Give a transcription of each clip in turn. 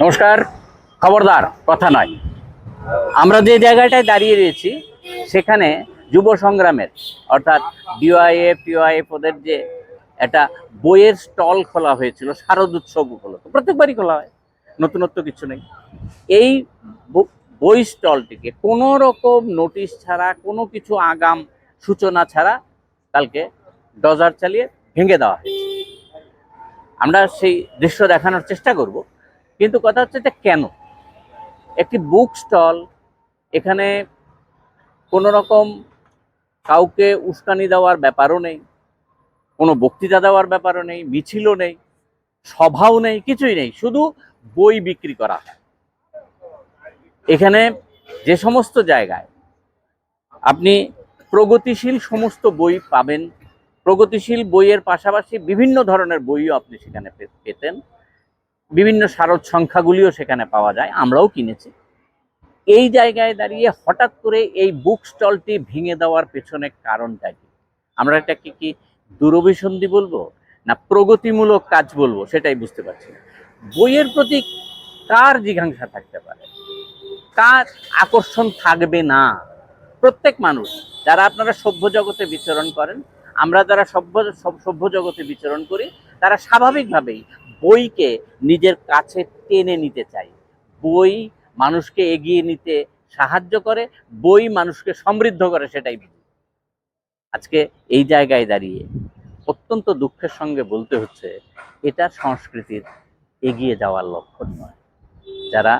নমস্কার, খবরদার, কথা নয়। আমরা যে জায়গাটায় দাঁড়িয়ে রয়েছি, সেখানে যুব সংগ্রামের, অর্থাৎ ডিওয়াইএফ টিওয়াইএফ ওদের যে একটা বইয়ের স্টল খোলা হয়েছিল, শারদ উৎসব উপলক্ষ। প্রত্যেকবারই খোলা হয়, নতুনত্ব কিছু নেই। এই বই স্টলটিকে কোনো রকম নোটিশ ছাড়া, কোনো কিছু আগাম সূচনা ছাড়া কালকে ডজার চালিয়ে ভেঙে দেওয়া হয়েছে। আমরা সেই দৃশ্য দেখানোর চেষ্টা করব। কিন্তু কথা হচ্ছে এটা কেন? একটি বুক স্টল এখানে কোনো রকম কাউকে উস্কানি দেওয়ার ব্যাপারও নেই, কোনো বক্তৃতা দেওয়ার ব্যাপারও নেই, মিছিলও নেই, সভাও নেই, কিছুই নেই, শুধু বই বিক্রি করা। হয় এখানে যে সমস্ত জায়গায় আপনি প্রগতিশীল সমস্ত বই পাবেন, প্রগতিশীল বইয়ের পাশাপাশি বিভিন্ন ধরনের বইও আপনি সেখানে পেতেন। বিভিন্ন সারদ সংখ্যাগুলিও সেখানে পাওয়া যায়, আমরাও কিনেছি। এই জায়গায় দাঁড়িয়ে হঠাৎ করে এই বুক স্টলটি ভেঙে দেওয়ার পেছনে কারণটা কি? আমরা এটাকে কি দূরভিসন্ধি বলব না প্রগতিমূলক কাজ বলব সেটাই বুঝতে পারছি না। বইয়ের প্রতি কার জিজ্ঞাসা থাকতে পারে? কার আকর্ষণ থাকবে না? প্রত্যেক মানুষ, যারা আপনারা সভ্য জগতে বিচরণ করেন, আমরা যারা সভ্য সভ- সভ্য জগতে বিচরণ করি, তারা স্বাভাবিকভাবেই বইকে নিজের কাছে টেনে নিতে চাই। বই মানুষকে এগিয়ে নিতে সাহায্য করে, বই মানুষকে সমৃদ্ধ করে সেটাই বুঝি আজকে এই জায়গায় দাঁড়িয়ে অত্যন্ত দুঃখের সঙ্গে বলতে হচ্ছে, এটা সংস্কৃতির এগিয়ে যাওয়ার লক্ষণ নয়। যারা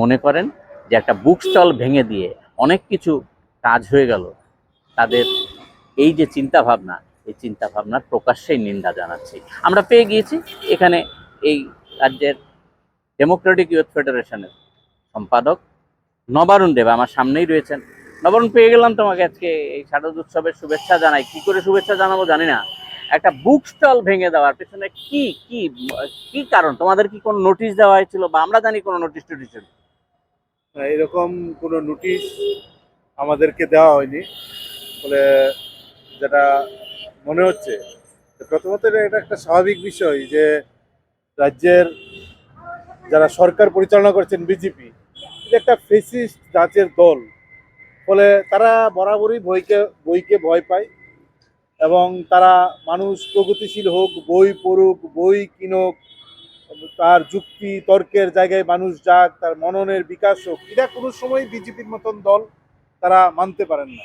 মনে করেন যে একটা বুক স্টল ভেঙে দিয়ে অনেক কিছু কাজ হয়ে গেল, তাদের এই যে চিন্তা ভাবনা এই চিন্তা ভাবনার প্রকাশ্যেই নিন্দা জানাচ্ছি। আমরা পেয়ে গিয়েছি এখানে এই রাজ্যের ডেমোক্রেটিক ইউথ ফেডারেশনের সম্পাদক নবারুণ দেব, আমার সামনেই রয়েছেন। নবারুণ, পেয়ে গেলাম তোমাকে আজকে এই শারদ উৎসবের শুভেচ্ছা জানাই। কি করে শুভেচ্ছা জানাব জানি না। একটা বুক স্টল ভেঙে দেওয়ার পেছনে কি কি কি কারণ? তোমাদের কি কোনো নোটিশ দেওয়া হয়েছিল বা আমরা জানি কোনো নোটিশ টোটিশ এরকম কোনো নোটিশ আমাদেরকে দেওয়া হয়নি। ফলে যেটা মনে হচ্ছে। প্রথমত এটা একটা স্বাভাবিক বিষয় যে রাজ্যের যারা সরকার পরিচালনা করছেন বিজেপি, এটা একটা ফেসিস্ট জাতের দল। ফলে তারা বরাবরই বইকে বইকে ভয় পায় এবং তারা মানুষ প্রগতিশীল হোক, বই পড়ুক, বই কিনুক, তার যুক্তি, তর্কের জায়গায় মানুষ যাক, তার মননের বিকাশ হোক, এটা কোনো সময় বিজেপির মতন দল তারা মানতে পারেন না।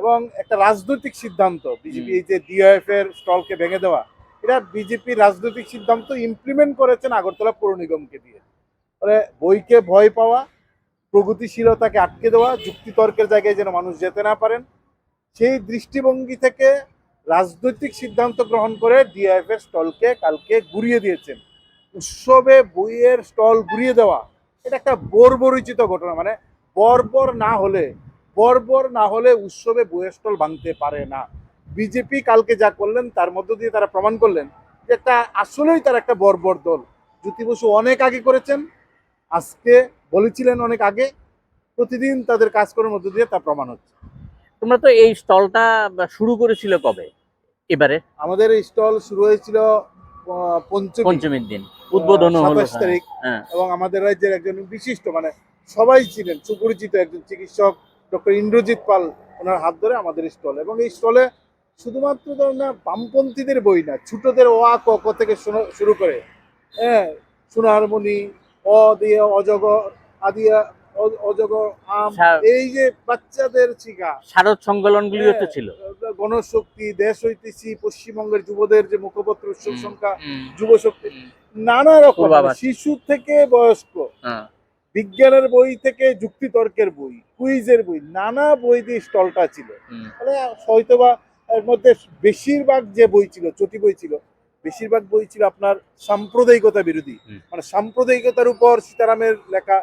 এবং একটা রাজনৈতিক সিদ্ধান্ত বিজেপি যে ডিওএফ এর স্টলকে ভেঙে দেওয়া এটা বিজেপি রাজনৈতিক সিদ্ধান্ত ইমপ্লিমেন্ট করেছেন আগরতলা পৌর নিগমকে দিয়ে। ফলে বইকে ভয় পাওয়া প্রগতিশীলতাকে আটকে দেওয়া যুক্তিতর্কের জায়গায় যেন মানুষ যেতে না পারেন সেই দৃষ্টিভঙ্গি থেকে রাজনৈতিক সিদ্ধান্ত গ্রহণ করে ডিআইএফ এর স্টলকে কালকে ঘুরিয়ে দিয়েছেন। উৎসবে বইয়ের স্টল ঘুরিয়ে দেওয়া এটা একটা বর্বরিচিত ঘটনা মানে বর্বর না হলে বর্বর না হলে উৎসবে বইয়ের স্টল ভাঙতে পারে না। বিজেপি কালকে যা করলেন তার মধ্য দিয়ে তারা প্রমাণ করলেন যে একটা আসলেই তার একটা বর্বর দল। জ্যোতি বসু অনেক আগে করেছেন আজকে বলেছিলেন অনেক আগে প্রতিদিন তাদের কাজকর্মের মধ্য দিয়ে তা প্রমাণ হচ্ছে। তোমরা তো এই স্টলটা শুরু করেছিল কবে? এবারে? আমাদের এই স্টল শুরু হয়েছিল পঞ্চমীর দিন। উদ্বোধন সাতাশ তারিখ। হ্যাঁ। এবং আমাদের রাজ্যের একজন বিশিষ্ট মানে সবাই ছিলেন সুপরিচিত একজন চিকিৎসক ডক্টর ইন্দ্রজিৎ পাল ওনার হাত ধরে আমাদের স্টল। এবং এই স্টলে শুধুমাত্র ধরুন না বামপন্থীদের বই না ছোটদের অ আ ক থেকে শুরু করে হ্যাঁ সোনারমণি অ দিয়ে অজগর আদিয়া অজগর আম এই যে বাচ্চাদের শিখা। শারদ সংকলনগুলিও তো হ্যাঁ, ছিল। গণশক্তি দেশ ঐতিহ্য পশ্চিমবঙ্গের যুবদের যে মুখপত্র উৎসব সংখ্যা যুব শক্তি নানা রকম শিশু থেকে বয়স্ক। হ্যাঁ। বিজ্ঞানের বই থেকে যুক্তিতর্কের বই কুইজের বই নানা বই দিয়ে স্টলটা ছিল। ফলে হয়তোবা এর মধ্যে বেশিরভাগ যে বই ছিল চটি বই ছিল বেশিরভাগ বই ছিল আপনার সাম্প্রদায়িকতা বিরোধী। মানে সাম্প্রদায়িকতার উপর সীতারামের লেখা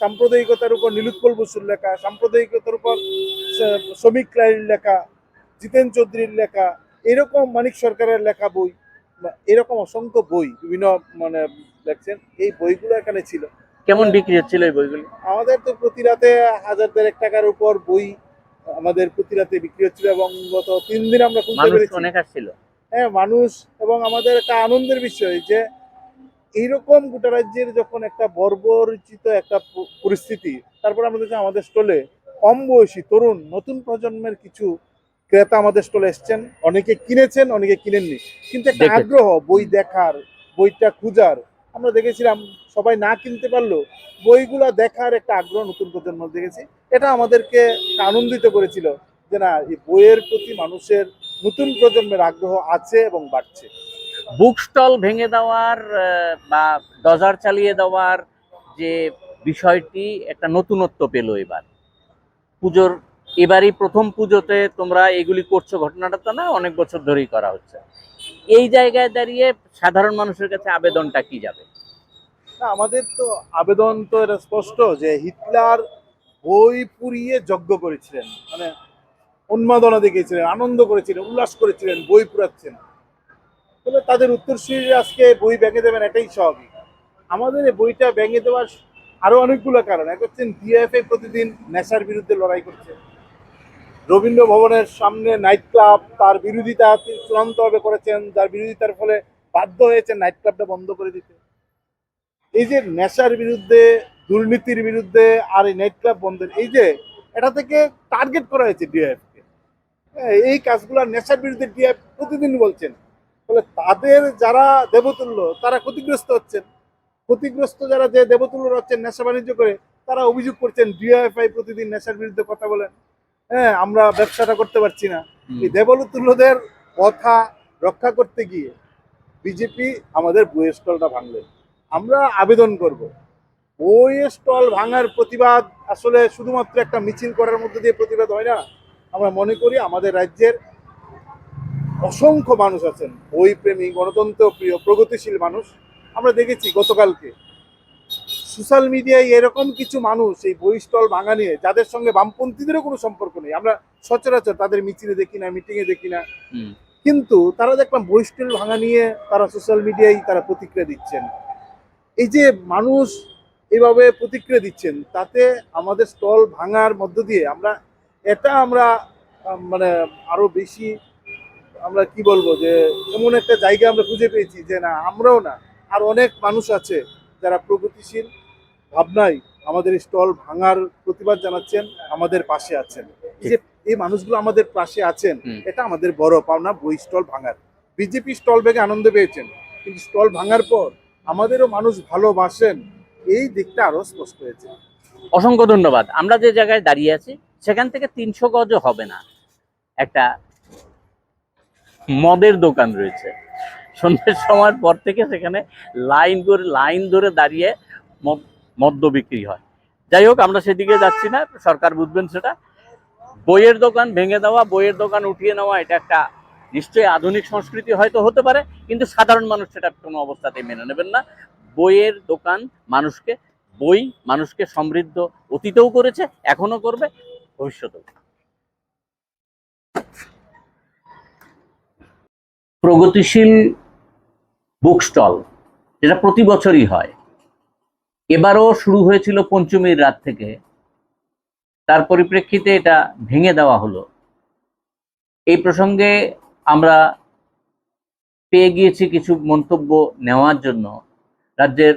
সাম্প্রদায়িকতার উপর নীলুৎপল বসুর লেখা সাম্প্রদায়িকতার উপর শ্রমিক রায়ের লেখা জিতেন চৌধুরীর লেখা এরকম মানিক সরকারের লেখা বই এরকম অসংখ্য বই বিভিন্ন মানে লেখছেন এই বইগুলো এখানে ছিল। কেমন বিক্রি হচ্ছিল এই বইগুলি? আমাদের তো প্রতি রাতে হাজার দেড়েক টাকার উপর বই আমাদের প্রতি রাতে বিক্রি হচ্ছিল এবং গত তিন দিন আমরা খুলতে মানুষ পেরেছি। অনেক আসছিল। হ্যাঁ মানুষ এবং আমাদের একটা আনন্দের বিষয় যে এইরকম গোটা রাজ্যের যখন একটা বর্বরচিত একটা পরিস্থিতি তারপর আমরা দেখছি আমাদের স্টলে কম বয়সী তরুণ নতুন প্রজন্মের কিছু ক্রেতা আমাদের স্টলে এসছেন। অনেকে কিনেছেন অনেকে কিনেননি। কিন্তু একটা আগ্রহ বই দেখার বইটা খুঁজার আমরা দেখেছিলাম সবাই না কিনতে পারলেও বইগুলো দেখার একটা আগ্রহ নতুন প্রজন্ম দেখেছি। এটা আমাদেরকে আনন্দিত করেছিল যে না, এই বইয়ের প্রতি মানুষের নতুন প্রজন্মের আগ্রহ আছে এবং বাড়ছে। বুক স্টল ভেঙে দেওয়ার বা ডজার চালিয়ে দেওয়ার যে বিষয়টি একটা নতুনত্ব পেল এবার। পুজোর, এবারই প্রথম পুজোতে তোমরা এগুলি করছ, ঘটনাটা তো না অনেক বছর ধরেই করা হচ্ছে। এই জায়গায় দাঁড়িয়ে সাধারণ মানুষের কাছে আবেদনটা কি যাবে? আমাদের তো আবেদন তো এটা স্পষ্ট যে হিটলার বই পুড়িয়ে যজ্ঞ করেছিলেন। মানে উন্মাদনা দেখিয়েছিলেন, আনন্দ করেছিলেন, উল্লাস করেছিলেন, বই পুরাচ্ছেন তবে তাদের উত্তরসূরি আজকে বই ভেঙে দেবেন এটাই স্বাভাবিক। আমাদের এই বইটা ভেঙে দেওয়ার আরও অনেকগুলো কারণ। এক হচ্ছেন ডিএফএ প্রতিদিন নেশার বিরুদ্ধে লড়াই করছে। রবীন্দ্র ভবনের সামনে নাইট ক্লাব তার বিরোধিতা চূড়ান্তভাবে করেছেন যার বিরোধিতার ফলে বাধ্য হয়েছে নাইট ক্লাবটা বন্ধ করে দিতে। এই যে নেশার বিরুদ্ধে দুর্নীতির বিরুদ্ধে আর এই নাইট ক্লাব বন্ধের এই যে এটা থেকে টার্গেট করা হয়েছে ডিএফ কে। হ্যাঁ, এই কাজগুলো নেশার বিরুদ্ধে ডিএফ প্রতিদিন বলছেন। ফলে তাদের যারা দেবতুল্য তারা ক্ষতিগ্রস্ত হচ্ছেন। ক্ষতিগ্রস্ত যারা যে দেবতুল্য হচ্ছেন নেশা বাণিজ্য করে তারা অভিযোগ করছেন ডিএফআই প্রতিদিন নেশার বিরুদ্ধে কথা বলেন। হ্যাঁ আমরা ব্যবসাটা করতে পারছি না। এই দেবতুল্যদের কথা রক্ষা করতে গিয়ে বিজেপি আমাদের বইয়ের স্টলটা ভাঙলেন আমরা আবেদন করব। বইয়ের স্টল ভাঙার প্রতিবাদ আসলে শুধুমাত্র একটা মিছিল করার মধ্যে দিয়ে প্রতিবাদ হয় না। আমরা মনে করি আমাদের রাজ্যের অসংখ্য মানুষ আছেন। বই প্রেমী গণতন্ত্র প্রিয় প্রগতিশীল মানুষ। আমরা দেখেছি গতকালকে সোশ্যাল মিডিয়ায় এরকম কিছু মানুষ এই বই স্টল ভাঙা নিয়ে যাদের সঙ্গে বামপন্থীদেরও কোনো সম্পর্ক নেই। আমরা সচরাচর তাদের মিছিলে দেখি না মিটিংয়ে দেখি না। কিন্তু তারা দেখলাম বই স্টল ভাঙা নিয়ে তারা সোশ্যাল মিডিয়ায় তারা প্রতিক্রিয়া দিচ্ছেন। এই যে মানুষ এইভাবে প্রতিক্রিয়া দিচ্ছেন তাতে আমাদের স্টল ভাঙার মধ্য দিয়ে আমরা এটা আমরা মানে আরও বেশি আমরা কি বলব যে এমন একটা জায়গা আমরা খুঁজে পেয়েছি যে না আমরাও না আর অনেক মানুষ আছে যারা প্রগতিশীল ভাবনায় আমাদের স্টল ভাঙার প্রতিবাদ জানাচ্ছেন আমাদের পাশে আছেন। এই যে এই মানুষগুলো আমাদের পাশে আছেন এটা আমাদের বড় পাওনা বই স্টল ভাঙার। বিজেপি স্টল ভেঙে আনন্দ পেয়েছেন কিন্তু স্টল ভাঙার পর আমাদেরও মানুষ ভালোবাসেন এই দিকটা আরও স্পষ্ট হয়েছে। অসংখ্য ধন্যবাদ। আমরা যে জায়গায় দাঁড়িয়ে আছি সেখান থেকে তিনশো গজও হবে না। একটা মদের দোকান রয়েছে। সন্ধ্যের সময়ের পর থেকে সেখানে লাইন করে লাইন ধরে দাঁড়িয়ে মদ- মদ্য বিক্রি হয়। যাই হোক, আমরা সেদিকে যাচ্ছি না, সরকার বুঝবেন সেটা। বইয়ের দোকান ভেঙে দেওয়া, বইয়ের দোকান উঠিয়ে নেওয়া, এটা একটা নিশ্চয়ই আধুনিক সংস্কৃতি হয়তো হতে পারে, কিন্তু সাধারণ মানুষ সেটা কোনো অবস্থাতেই মেনে নেবেন না। বইয়ের দোকান মানুষকে, বই মানুষকে সমৃদ্ধ অতীতেও করেছে এখনও করবে, ভবিষ্যতেও। প্রগতিশীল বুক স্টল যেটা প্রতি বছরই হয় এবারও শুরু হয়েছিল পঞ্চমীর রাত থেকে। তার পরিপ্রেক্ষিতে এটা ভেঙে দেওয়া হলো। এই প্রসঙ্গে আমরা পেয়ে গিয়েছি কিছু মন্তব্য নেওয়ার জন্য। রাজ্যের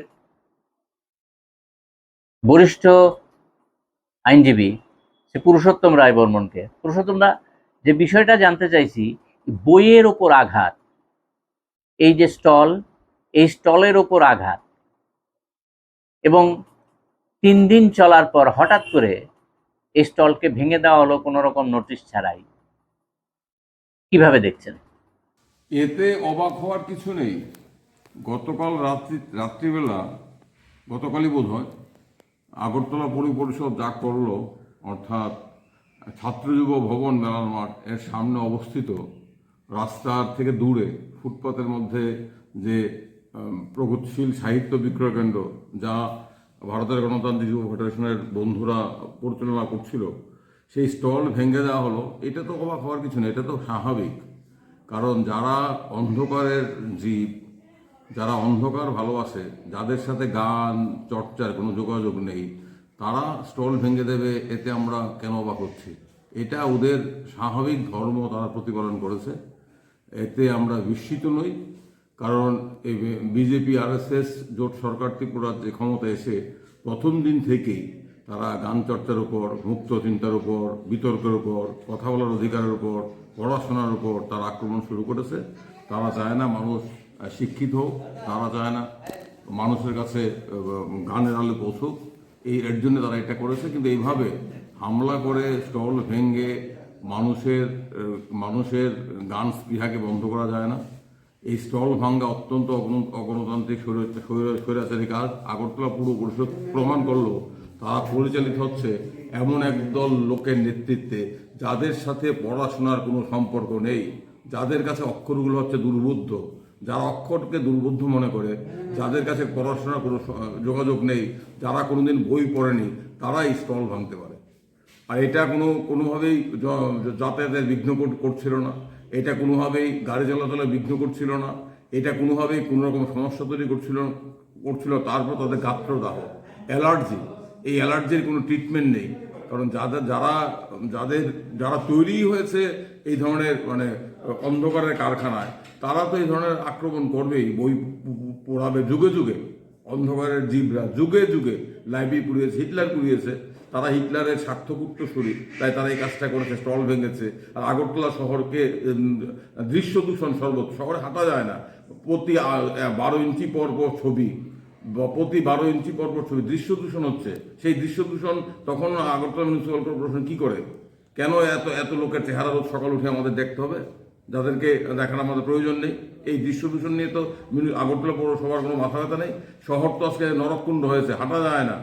বরিষ্ঠ আইনজীবী সে পুরুষোত্তম রায় বর্মনকে পুরুষোত্তমরা যে বিষয়টা জানতে চাইছি, বইয়ের ওপর আঘাত, এই যে স্টল, এই স্টলের ওপর আঘাত এবং তিন দিন চলার পর হঠাৎ করে এই স্টলকে ভেঙে দেওয়া হলো কোনো রকম নোটিশ ছাড়াই। কীভাবে দেখছেন? এতে অবাক হওয়ার কিছু নেই। গতকাল রাত্রি, রাত্রিবেলা, গতকালই বোধ হয় আগরতলা পৌর পরিষদ যা করল, অর্থাৎ ছাত্র যুব ভবন মেলার মাঠ এর সামনে অবস্থিত, রাস্তার থেকে দূরে, ফুটপাতের মধ্যে যে প্রগতিশীল সাহিত্য বিক্রয় কেন্দ্র, যা ভারতের গণতান্ত্রিক যুব ফেডারেশনের বন্ধুরা পরিচালনা করছিল। সেই স্টল ভেঙে দেওয়া হলো। এটা তো অবাক হওয়ার কিছু নেই, এটা তো স্বাভাবিক। কারণ যারা অন্ধকারের জীব, যারা অন্ধকার ভালোবাসে, যাদের সাথে গান, চর্চার কোনো যোগাযোগ নেই, তারা স্টল ভেঙে দেবে, এতে আমরা কেন অবাক হচ্ছি? এটা ওদের স্বাভাবিক ধর্ম তারা প্রতিপালন করেছে। এতে আমরা বিস্মিত নই। কারণ এই বিজেপি, আরএসএস, জোট সরকার ত্রিপুরার যে ক্ষমতা এসে প্রথম দিন থেকেই তারা গান চর্চার উপর, মুক্ত চিন্তার উপর, বিতর্কের উপর, কথা বলার অধিকারের উপর, পড়াশোনার উপর তারা আক্রমণ শুরু করেছে। তারা চায় না মানুষ শিক্ষিত হোক, তারা চায় না মানুষের কাছে গানের আলো পৌঁছুক। এই এর জন্য তারা এটা করেছে। কিন্তু এইভাবে হামলা করে, স্টল ভেঙে মানুষের মানুষের গান স্পৃহাকে বন্ধ করা যায় না। এই স্টল ভাঙ্গা অত্যন্ত অগণ- অগণতান্ত্রিক স্বৈর- স্বৈর- স্বৈরাচারী কাজ আগরতলা পুরো পরিষদ প্রমাণ করল। তারা পরিচালিত হচ্ছে এমন একদল লোকের নেতৃত্বে যাদের সাথে পড়াশোনার কোনো সম্পর্ক নেই। যাদের কাছে অক্ষরগুলো হচ্ছে দুর্বুদ্ধ যারা অক্ষরকে দুর্বুদ্ধ মনে করে, যাদের কাছে পড়াশোনার কোনো যোগাযোগ নেই, যারা কোনোদিন বই পড়েনি, তারাই স্টল ভাঙতে পারে। আর এটা কোনো কোনোভাবেই যাতায়াতের বিঘ্ন করছিল না। এটা কোনোভাবেই গাড়ি চলাচলে বিঘ্ন করছিল না, এটা কোনোভাবেই কোনো রকম সমস্যা তৈরি করছিল করছিল, তারপর তাদের গাত্রদাহ অ্যালার্জি, এই অ্যালার্জির কোনো ট্রিটমেন্ট নেই। কারণ যাদের যারা যাদের, যারা তৈরি হয়েছে এই ধরনের মানে অন্ধকারের কারখানায়, তারা তো এই ধরনের আক্রমণ করবেই, বই পড়াবে যুগে যুগে। অন্ধকারের জীবরা। যুগে যুগে লাইব্রেরি পুড়িয়েছে, হিটলার পুড়িয়েছে। তারা হিটলারের স্বার্থপুত্র শরীর। তাই তারা এই কাজটা করেছে, স্টল ভেঙেছে। আর আগরতলা শহরকে দৃশ্য দূষণ সর্বত। শহরে হাঁটা যায় না। প্রতি বারো ইঞ্চি পর পর ছবি প্রতি বারো ইঞ্চি পর পর ছবি। দৃশ্য দূষণ হচ্ছে। সেই দৃশ্য দূষণ তখন আগরতলা মিউনিসিপাল কর্পোরেশন কি করে? কেন এত এত লোকের চেহারা রোজ সকাল উঠে আমাদের দেখতে হবে? যাদেরকে দেখার আমাদের প্রয়োজন নেই। এই দৃশ্য দূষণ নিয়ে তো আগরতলা পৌরসভার কোনো মাথা ব্যথা নেই। শহর তো আজকে নরককুণ্ড হয়েছে, হাঁটা যায় না।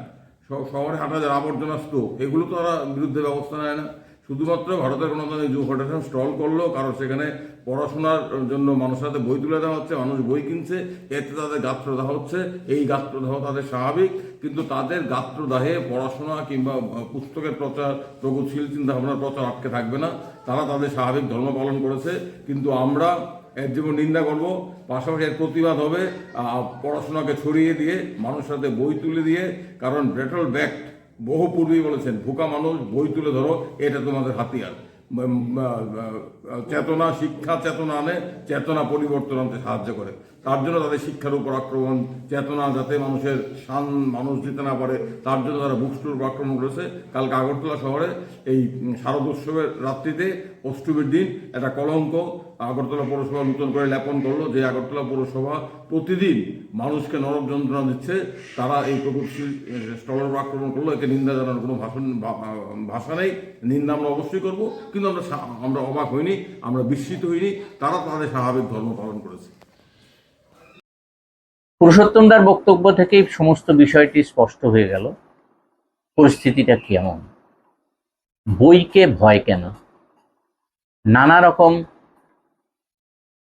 শহরে হাঁটা যায়, আবর্জনা স্তূপ। এগুলো তো তারা বিরুদ্ধে ব্যবস্থা নেয় না। শুধুমাত্র ভারতের গণতান্ত্রিক যুব ফেডারেশন স্টল করল কারণ সেখানে পড়াশোনার জন্য মানুষের হাতে বই তুলে দেওয়া হচ্ছে, মানুষ বই কিনছে, এতে তাদের গাত্রদাহ হচ্ছে। এই গাত্রদাহ তাদের স্বাভাবিক। কিন্তু তাদের গাত্রদাহে পড়াশোনা কিংবা পুস্তকের প্রচার, প্রগতিশীল চিন্তা ভাবনার প্রচার আটকে থাকবে না। তারা তাদের স্বাভাবিক ধর্ম পালন করেছে। কিন্তু আমরা এর যেমন নিন্দা করব। পাশাপাশি এর প্রতিবাদ হবে পড়াশোনাকে ছড়িয়ে দিয়ে, মানুষের সাথে বই তুলে দিয়ে। কারণ ব্রেটল ব্যাক্ট বহু পূর্বেই বলেছেন ভুকা মানুষ, বই তুলে ধরো, এটা তোমাদের হাতিয়ার। চেতনা, শিক্ষা চেতনা আনে, চেতনা পরিবর্তন আনতে সাহায্য করে। তার জন্য তাদের শিক্ষার উপর আক্রমণ, চেতনা যাতে মানুষের শান, মানুষ দিতে না পারে, তার জন্য তারা বুকস্টোর উপর আক্রমণ করেছে। কালকে আগরতলা শহরে এই শারদ উৎসবের রাত্রিতে, অষ্টমীর দিন, একটা কলঙ্ক আগরতলা পৌরসভা নতুন করে লেপন করল, যে আগরতলা পৌরসভা প্রতিদিন মানুষকে নরক যন্ত্রণা দিচ্ছে, তারা এই প্রগতিশীল স্টলের আক্রমণ করল, একে নিন্দা জানানোর কোনো ভাষণ ভাষা নেই। নিন্দা আমরা অবশ্যই করব, কিন্তু আমরা আমরা অবাক হইনি, আমরা বিস্মিত হইনি, তারা তাদের স্বাভাবিক ধর্ম পালন করেছে। পুরুষোত্তমদার বক্তব্য থেকেই সমস্ত বিষয়টি স্পষ্ট হয়ে গেল। পরিস্থিতিটা কেমন? বইকে ভয় কেন? নানা রকম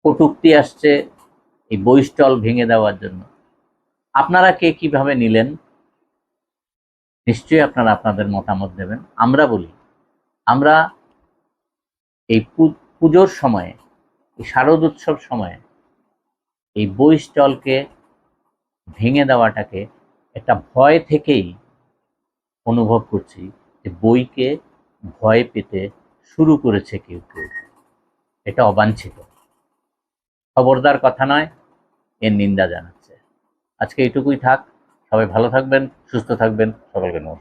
কটুক্তি আসছে এই বই স্টল ভেঙে দেওয়ার জন্য। আপনারা কে কীভাবে নিলেন? নিশ্চয়ই আপনারা আপনাদের মতামত দেবেন। আমরা বলি, আমরা এই পুজোর সময়ে, এই শারদ উৎসব সময়ে এই বই স্টলকে ভেঙে দেওয়াটাকে একটা ভয় থেকেই অনুভব করছি যে বইকে ভয় পেতে শুরু করেছে কেউ কেউ। এটা অবাঞ্ছিত। খবরদার কথা নয় এর নিন্দা জানাচ্ছে। আজকে এটুকুই থাক। সবাই ভালো থাকবেন সুস্থ থাকবেন। সকলকে নমস্কার।